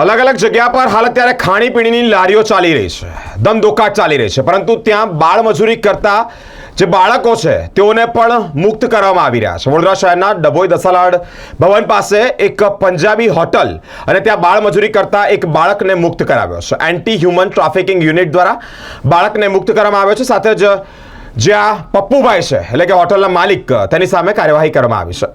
અલગ અલગ જગ્યા પર હાલ અત્યારે ખાણીપીણીની લારીઓ ચાલી રહી છે. ધમધોકાટ ચાલી રહી છે, પરંતુ ત્યાં બાળમજૂરી કરતા જે બાળકો છે, તેઓને પણ મુક્ત કરવામાં આવી રહ્યા છે. વડોદરા શહેરના ડભોઈ દસાલાડ ભવન પાસે એક પંજાબી હોટલ અને ત્યાં બાળમજૂરી કરતા એક બાળકને મુક્ત કરાવ્યો છે. એન્ટી હ્યુમન ટ્રાફિકિંગ યુનિટ દ્વારા બાળકને મુક્ત કરવામાં આવ્યો છે. સાથે જ જે આ પપ્પુભાઈ છે, એટલે કે હોટલના માલિક, તેની સામે કાર્યવાહી કરવામાં આવી છે.